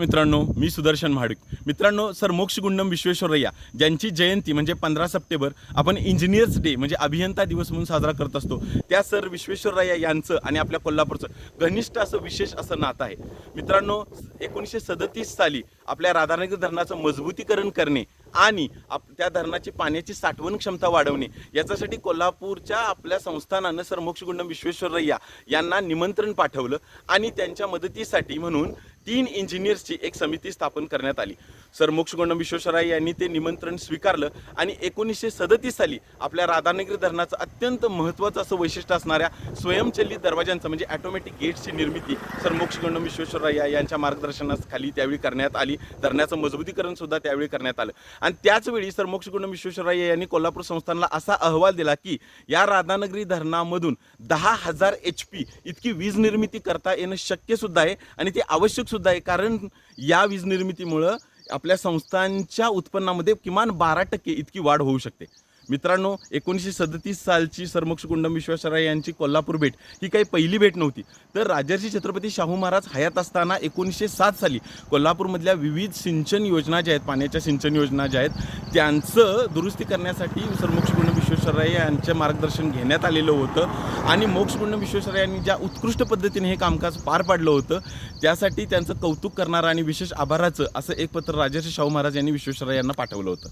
मित्रांनो मी सुदर्शन महाडिक. मित्रांनो सर मोक्षगुंडम विश्वेश्वरय्या ज्यांची जयंती म्हणजे पंधरा सप्टेंबर आपण इंजिनियर्स डे म्हणजे अभियंता दिवस म्हणून साजरा करत असतो. त्या सर विश्वेश्वरय्या यांचं आणि आपल्या कोल्हापूरचं घनिष्ठ असं विशेष असं नातं आहे. मित्रांनो एकोणीसशे सदतीस साली आपल्या राधानगर धरणाचं मजबूतीकरण करणे आणि आप त्या धरणाची पाण्याची साठवण क्षमता वाढवणे. याच्यासाठी कोल्हापूरच्या आपल्या संस्थानानं सर मोक्षगुंडम विश्वेश्वरय्या यांना निमंत्रण पाठवलं आणि त्यांच्या मदतीसाठी म्हणून तीन इंजिनियर्सची एक समिती स्थापन करण्यात आली. सर मोक्षगुंडम विश्वेश्वराय यांनी ते निमंत्रण स्वीकारलं आणि एकोणीसशे सदतीस साली आपल्या राधानगरी धरणाचं अत्यंत महत्त्वाचं असं वैशिष्ट्य असणाऱ्या स्वयंचलित दरवाजांचं म्हणजे ॲटोमॅटिक गेट्सची निर्मिती सर मोक्षगुंडम विश्वेश्वराय यांच्या मार्गदर्शनाखाली त्यावेळी करण्यात आली. धरणाचं मजबूतीकरण सुद्धा त्यावेळी करण्यात आलं. आणि त्याचवेळी सर मोक्षगुंडम विश्वेश्वराय यांनी कोल्हापूर संस्थानला असा अहवाल दिला की या राधानगरी धरणामधून दहा हजार एच पी इतकी वीज निर्मिती करता येणं शक्य सुद्धा आहे आणि ते आवश्यक सुद्धा आहे. कारण या वीज निर्मितीमुळं आपल्या संस्थांच्या उत्पन्नामध्ये किमान बारा टक्के इतकी वाढ होऊ शकते. मित्रांनो एकोणीसशे सदतीस सालची सरमोक्ष कुंडम विश्वेश्वराय यांची कोल्हापूर भेट ही काही पहिली भेट नव्हती. तर राजर्षी छत्रपती शाहू महाराज हयात असताना एकोणीसशे सात साली कोल्हापूरमधल्या विविध सिंचन योजना ज्या आहेत पाण्याच्या सिंचन योजना ज्या आहेत त्यांचं दुरुस्ती करण्यासाठी सरमोक्ष कुंडम विश्वेश्वराय यांचे मार्गदर्शन घेण्यात आलेलं होतं. आणि मोक्षकुंड विश्वेश्वराय यांनी ज्या उत्कृष्ट पद्धतीने हे कामकाज पार पाडलं होतं त्यासाठी त्यांचं कौतुक करणारं आणि विशेष आभाराचं असं एक पत्र राजर्षी शाहू महाराज यांनी विश्वेश्वर यांना पाठवलं होतं.